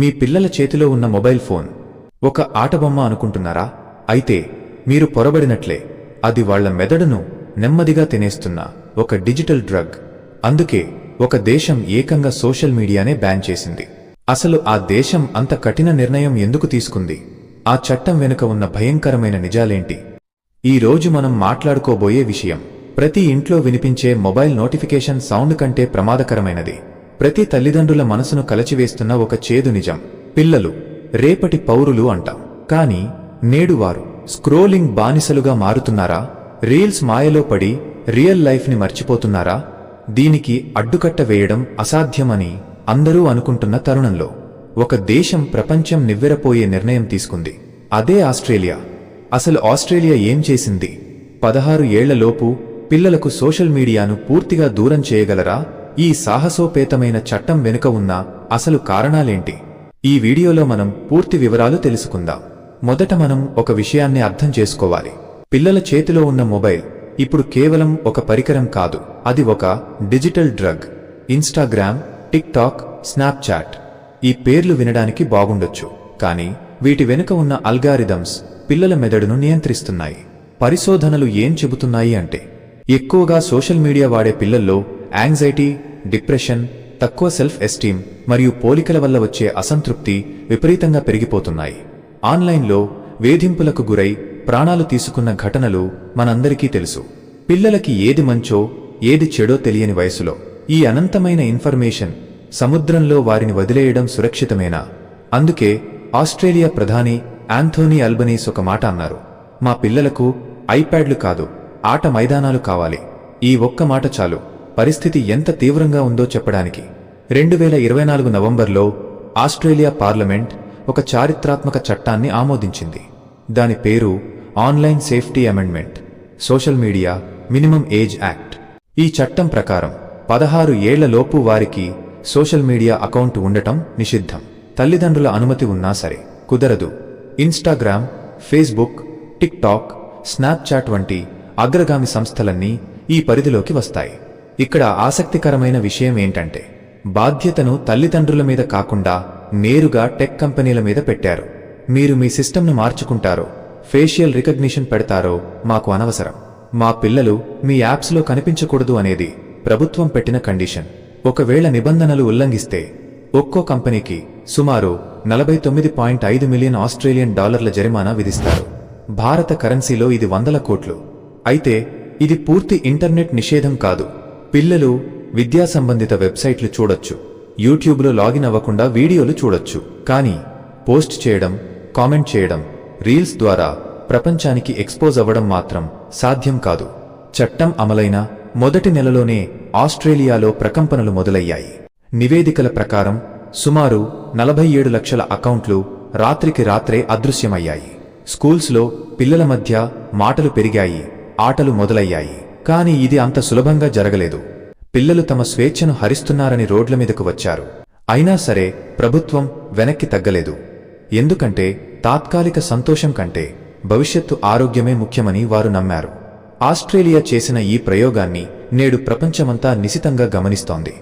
మీ పిల్లల చేతిలో ఉన్న మొబైల్ ఫోన్. ఒక ఆటబొమ్మ అనుకుంటున్నారా? అయితే మీరు పొరబడినట్లే అది వాళ్ళ మెదడును నెమ్మదిగా తినేస్తున్న ఒక డిజిటల్ డ్రగ్. అందుకే ఒక దేశం ఏకంగా సోషల్ మీడియానే బ్యాన్ చేసింది. అసలు ఆ దేశం అంత కఠిన నిర్ణయం ఎందుకు తీసుకుంది? ఆ చట్టం వెనుక ఉన్న భయంకరమైన నిజాలేంటి? ఈ రోజు మనం మాట్లాడుకోబోయే విషయం ప్రతి ఇంట్లో వినిపించే మొబైల్ నోటిఫికేషన్ సౌండ్ కంటే ప్రమాదకరమైనది. ప్రతి తల్లిదండ్రుల మనసును కలచివేస్తున్న ఒక చేదు నిజం. పిల్లలు రేపటి పౌరులు అంటాం. కానీ నేడు వారు స్క్రోలింగ్ బానిసలుగా మారుతున్నారా? రీల్స్ మాయలో పడి రియల్ లైఫ్ని మర్చిపోతున్నారా? దీనికి అడ్డుకట్ట వేయడం అసాధ్యమని అందరూ అనుకుంటున్న తరుణంలో. ఒక దేశం ప్రపంచం నివ్వెరపోయే నిర్ణయం తీసుకుంది. అదే ఆస్ట్రేలియా. అసలు ఆస్ట్రేలియా ఏం చేసింది? పదహారు ఏళ్ళలోపు పిల్లలకు సోషల్ మీడియాను పూర్తిగా దూరం చేయగలరా? ఈ సాహసోపేతమైన చట్టం వెనుక ఉన్న అసలు కారణాలేంటి? ఈ వీడియోలో మనం పూర్తి వివరాలు తెలుసుకుందాం. మొదట మనం ఒక విషయాన్ని అర్థం చేసుకోవాలి. పిల్లల చేతిలో ఉన్న మొబైల్ ఇప్పుడు కేవలం ఒక పరికరం కాదు. అది ఒక digital drug. Instagram TikTok Snapchat ఈ పేర్లు వినడానికి బాగుండొచ్చు. కానీ వీటి వెనుక ఉన్న అల్గారిథమ్స్ పిల్లల మెదడును నియంత్రిస్తున్నాయి. పరిశోధనలు ఏం చెబుతున్నాయి అంటే ఎక్కువగా సోషల్ మీడియా వాడే పిల్లల్లో యాంగ్జైటీ డిప్రెషన్ తక్కువ సెల్ఫ్ ఎస్టీమ్ మరియు పోలికల వల్ల వచ్చే అసంతృప్తి విపరీతంగా పెరిగిపోతున్నాయి. ఆన్లైన్లో వేధింపులకు గురై ప్రాణాలు తీసుకున్న ఘటనలు మనందరికీ తెలుసు. పిల్లలకి ఏది మంచో ఏది చెడో తెలియని వయసులో ఈ అనంతమైన ఇన్ఫర్మేషన్ సముద్రంలో వారిని వదిలేయడం సురక్షితమేనా? అందుకే ఆస్ట్రేలియా ప్రధాని యాంథోనీ అల్బనీస్ ఒక మాట అన్నారు. మా పిల్లలకు ఐప్యాడ్లు కాదు ఆట మైదానాలు కావాలి. ఈ ఒక్క మాట చాలు. పరిస్థితి ఎంత తీవ్రంగా ఉందో చెప్పడానికి. రెండు వేల ఇరవై నాలుగు నవంబర్లో ఆస్ట్రేలియా పార్లమెంట్ ఒక చారిత్రాత్మక చట్టాన్ని ఆమోదించింది. దాని పేరు online safety amendment social media minimum age act. ఈ చట్టం ప్రకారం పదహారు ఏళ్ళలోపు వారికి సోషల్ మీడియా అకౌంట్ ఉండటం నిషిద్ధం. తల్లిదండ్రుల అనుమతి ఉన్నా సరే కుదరదు. Instagram Facebook TikTok Snapchat వంటి అగ్రగామి సంస్థలన్నీ ఈ పరిధిలోకి వస్తాయి. ఇక్కడ ఆసక్తికరమైన విషయం ఏంటంటే బాధ్యతను తల్లిదండ్రుల మీద కాకుండా నేరుగా టెక్ కంపెనీల మీద పెట్టారు. మీరు మీ సిస్టమ్ను మార్చుకుంటారో ఫేషియల్ రికగ్నిషన్ పెడతారో మాకు అనవసరం. మా పిల్లలు మీ యాప్స్లో కనిపించకూడదు అనేది ప్రభుత్వం పెట్టిన కండిషన్. ఒకవేళ నిబంధనలు ఉల్లంఘిస్తే ఒక్కో కంపెనీకి సుమారు నలభై తొమ్మిది పాయింట్ ఐదు మిలియన్ ఆస్ట్రేలియన్ డాలర్ల జరిమానా విధిస్తారు. భారత కరెన్సీలో ఇది వందల కోట్లు. అయితే ఇది పూర్తి ఇంటర్నెట్ నిషేధం కాదు. పిల్లలు విద్యా సంబంధిత వెబ్సైట్లు చూడొచ్చు. యూట్యూబ్లో లాగిన్ అవ్వకుండా వీడియోలు చూడొచ్చు. కానీ పోస్ట్ చేయడం కామెంట్ చేయడం రీల్స్ ద్వారా ప్రపంచానికి ఎక్స్పోజ్ అవ్వడం మాత్రం సాధ్యం కాదు. చట్టం అమలైన మొదటి నెలలోనే ఆస్ట్రేలియాలో ప్రకంపనలు మొదలయ్యాయి. నివేదికల ప్రకారం సుమారు నలభై ఏడు లక్షల అకౌంట్లు రాత్రికి రాత్రే అదృశ్యమయ్యాయి. స్కూల్స్లో పిల్లల మధ్య మాటలు పెరిగాయి ఆటలు మొదలయ్యాయి. కాని ఇది అంత సులభంగా జరగలేదు. పిల్లలు తమ స్వేచ్ఛను హరిస్తున్నారని రోడ్ల మీదకు వచ్చారు. అయినా సరే ప్రభుత్వం వెనక్కి తగ్గలేదు. ఎందుకంటే తాత్కాలిక సంతోషం కంటే భవిష్యత్తు ఆరోగ్యమే ముఖ్యమని వారు నమ్మారు. ఆస్ట్రేలియా చేసిన ఈ ప్రయోగాన్ని నేడు ప్రపంచమంతా నిశితంగా గమనిస్తోంది.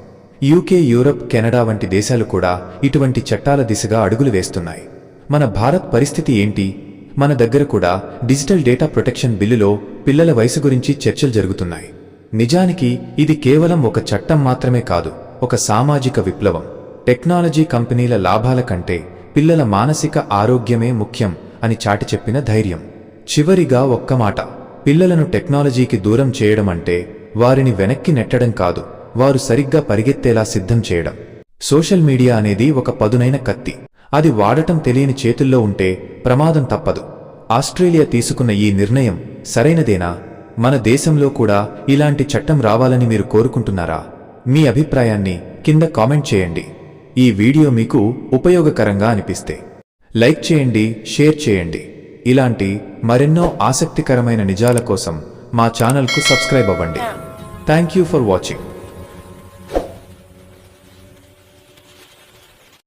యూకే యూరప్ కెనడా వంటి దేశాలు కూడా ఇటువంటి చట్టాల దిశగా అడుగులు వేస్తున్నాయి. మన భారత్ పరిస్థితి ఏంటి? మన దగ్గర కూడా డిజిటల్ డేటా ప్రొటెక్షన్ బిల్లులో పిల్లల వయసు గురించి చర్చలు జరుగుతున్నాయి. నిజానికి ఇది కేవలం ఒక చట్టం మాత్రమే కాదు ఒక సామాజిక విప్లవం. టెక్నాలజీ కంపెనీల లాభాల కంటే పిల్లల మానసిక ఆరోగ్యమే ముఖ్యం అని చాటి చెప్పిన ధైర్యం. చివరిగా ఒక్క మాట పిల్లలను టెక్నాలజీకి దూరం చేయడం అంటే వారిని వెనక్కి నెట్టడం కాదు వారు సరిగ్గా పరిగెత్తేలా సిద్ధం చేయడం. సోషల్ మీడియా అనేది ఒక పదునైన కత్తి. అది వాడటం తెలియని చేతుల్లో ఉంటే ప్రమాదం తప్పదు. ఆస్ట్రేలియా తీసుకున్న ఈ నిర్ణయం సరైనదేనా? మన దేశంలో కూడా ఇలాంటి చట్టం రావాలని మీరు కోరుకుంటున్నారా? మీ అభిప్రాయాన్ని కింద కామెంట్ చేయండి. ఈ వీడియో మీకు ఉపయోగకరంగా అనిపిస్తే లైక్ చేయండి షేర్ చేయండి. ఇలాంటి మరెన్నో ఆసక్తికరమైన నిజాల కోసం మా ఛానల్కు సబ్స్క్రైబ్ అవ్వండి. Thank you for watching.